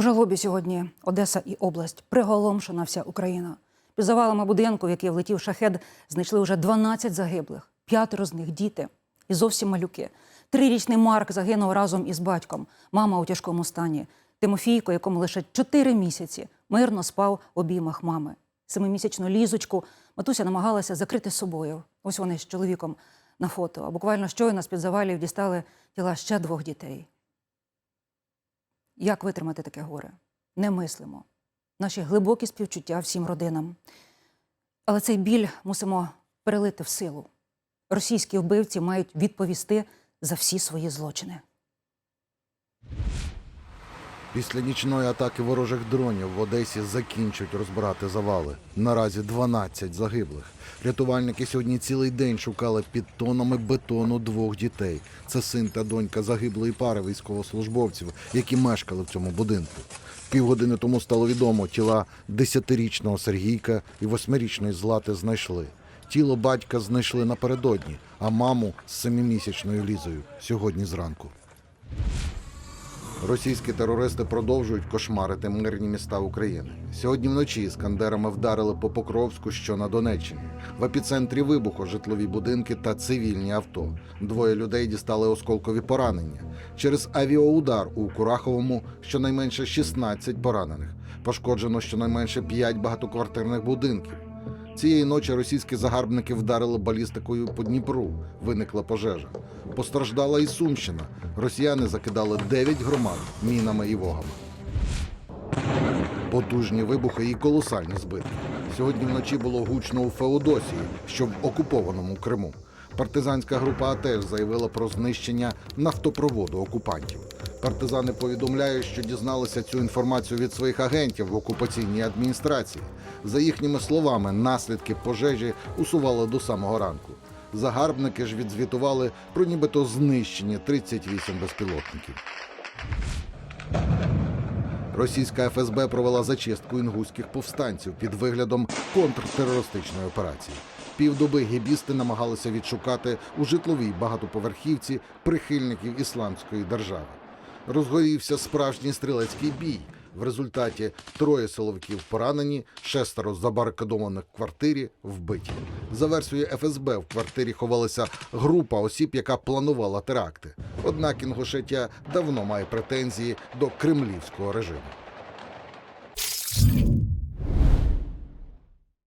У жалобі сьогодні Одеса і область приголомшена вся Україна. Під завалами будинку, в який влетів шахед, знайшли вже 12 загиблих, п'ятеро з них діти і зовсім малюки. Трирічний Марк загинув разом із батьком, мама у тяжкому стані. Тимофійко, якому лише 4 місяці, мирно спав в обіймах мами. Семимісячну лізочку матуся намагалася закрити собою. Ось вони з чоловіком на фото. А буквально щойно з-під завалів дістали тіла ще двох дітей. Як витримати таке горе? Не мислимо. Наші глибокі співчуття всім родинам. Але цей біль мусимо перелити в силу. Російські вбивці мають відповісти за всі свої злочини. Після нічної атаки ворожих дронів в Одесі закінчують розбирати завали. Наразі 12 загиблих. Рятувальники сьогодні цілий день шукали під тонами бетону двох дітей. Це син та донька загиблої пари військовослужбовців, які мешкали в цьому будинку. Півгодини тому стало відомо, тіла 10-річного Сергійка і 8-річної Злати знайшли. Тіло батька знайшли напередодні, а маму з 7-місячною Лізою сьогодні зранку. Російські терористи продовжують кошмарити мирні міста України. Сьогодні вночі іскандерами вдарили по Покровську, що на Донеччині. В епіцентрі вибуху житлові будинки та цивільні авто. Двоє людей дістали осколкові поранення. Через авіаудар у Кураховому щонайменше 16 поранених. Пошкоджено щонайменше 5 багатоквартирних будинків. Цієї ночі російські загарбники вдарили балістикою по Дніпру. Виникла пожежа. Постраждала і Сумщина. Росіяни закидали 9 громад мінами і вогами. Потужні вибухи і колосальні збитки. Сьогодні вночі було гучно у Феодосії, що в окупованому Криму. Партизанська група АТЕШ заявила про знищення нафтопроводу окупантів. Партизани повідомляють, що дізналися цю інформацію від своїх агентів в окупаційній адміністрації. За їхніми словами, наслідки пожежі усували до самого ранку. Загарбники ж відзвітували про нібито знищені 38 безпілотників. Російська ФСБ провела зачистку інгуських повстанців під виглядом контртерористичної операції. Півдоби гібісти намагалися відшукати у житловій багатоповерхівці прихильників ісламської держави. Розгорівся справжній стрілецький бій. В результаті троє силовиків поранені, шестеро забарикадованих в квартирі вбиті. За версією ФСБ, в квартирі ховалася група осіб, яка планувала теракти. Однак Інгушетія давно має претензії до кремлівського режиму.